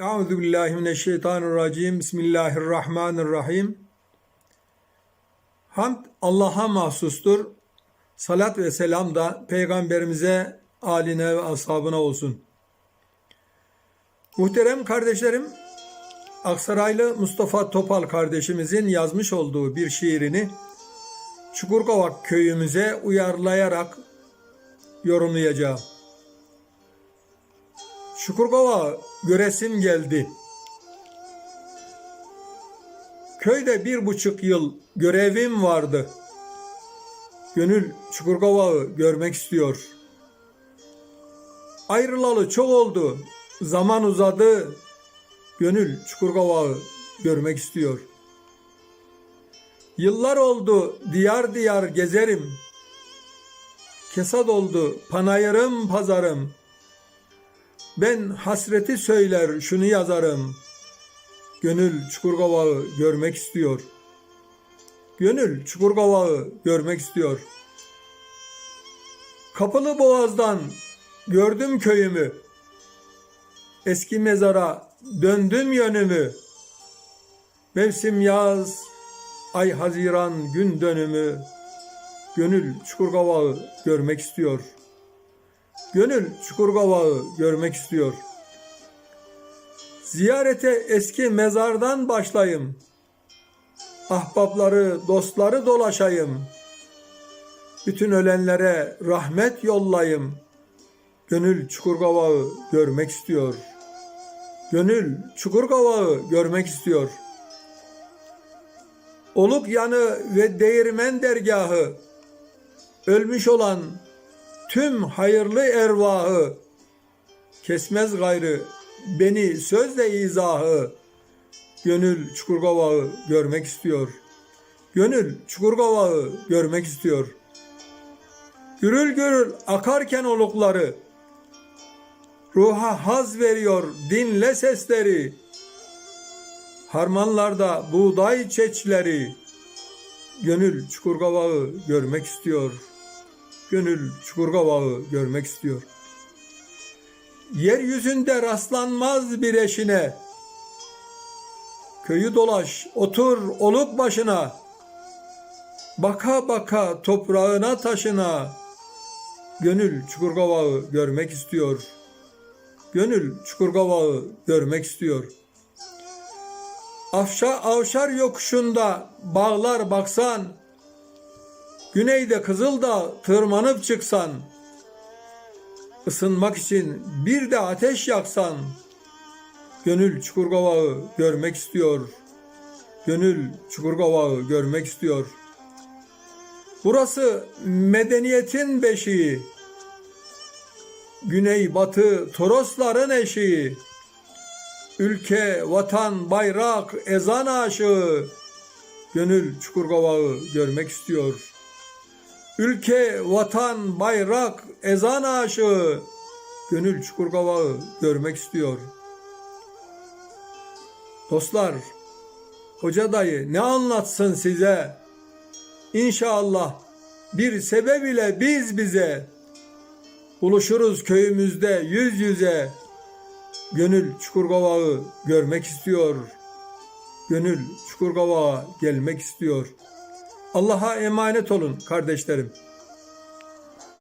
Euzu billahi mineşşeytanirracim. Bismillahirrahmanirrahim. Hamd Allah'a mahsustur. Salat ve selam da peygamberimize, aline ve ashabına olsun. Muhterem kardeşlerim, Aksaraylı Mustafa Topal kardeşimizin yazmış olduğu bir şiirini Çukurkavak köyümüze uyarlayarak yorumlayacağım. Çukurkova göresim geldi. Köyde bir buçuk yıl görevim vardı. Gönül Çukurkova'yı görmek istiyor. Ayrılalı çok oldu. Zaman uzadı. Gönül Çukurkova'yı görmek istiyor. Yıllar oldu diyar diyar gezerim. Kesad oldu panayırım pazarım. Ben hasreti söyler şunu yazarım. Gönül Çukurkova'yı görmek istiyor. Gönül Çukurkova'yı görmek istiyor. Kapılı Boğaz'dan gördüm köyümü. Eski mezara döndüm yönümü. Mevsim yaz, ay haziran gün dönümü. Gönül Çukurkova'yı görmek istiyor. Gönül Çukurkova'yı görmek istiyor. Ziyarete eski mezardan başlayayım. Ahbapları, dostları dolaşayım. Bütün ölenlere rahmet yollayayım. Gönül Çukurkova'yı görmek istiyor. Gönül Çukurkova'yı görmek istiyor. Oluk yanı ve değirmen dergahı, ölmüş olan tüm hayırlı ervahı, kesmez gayrı beni sözle izahı, gönül Çukurkova'yı görmek istiyor. Gönül Çukurkova'yı görmek istiyor. Gürül gürül akarken olukları, ruha haz veriyor dinle sesleri, harmanlarda buğday çeçleri, gönül Çukurkova'yı görmek istiyor. Gönül Çukurkova'yı görmek istiyor. Yeryüzünde rastlanmaz bir eşine, köyü dolaş, otur oluk başına, baka baka toprağına taşına, gönül Çukurkova'yı görmek istiyor. Gönül Çukurkova'yı görmek istiyor. Afşa avşar yokuşunda bağlar baksan, Güneyde Kızıldağ tırmanıp çıksan, ısınmak için bir de ateş yaksan, gönül Çukurkova'yı görmek istiyor. Gönül Çukurkova'yı görmek istiyor. Burası medeniyetin beşiği. Güney batı Torosların eşiği. Ülke, vatan, bayrak, ezan aşığı. Gönül Çukurkova'yı görmek istiyor. Ülke, vatan, bayrak, ezan aşığı. Gönül Çukurkova'yı görmek istiyor. Dostlar, hoca dayı ne anlatsın size? İnşallah bir sebep ile biz bize buluşuruz köyümüzde yüz yüze. Gönül Çukurkova'yı görmek istiyor. Gönül Çukurkova'ya gelmek istiyor. Allah'a emanet olun kardeşlerim.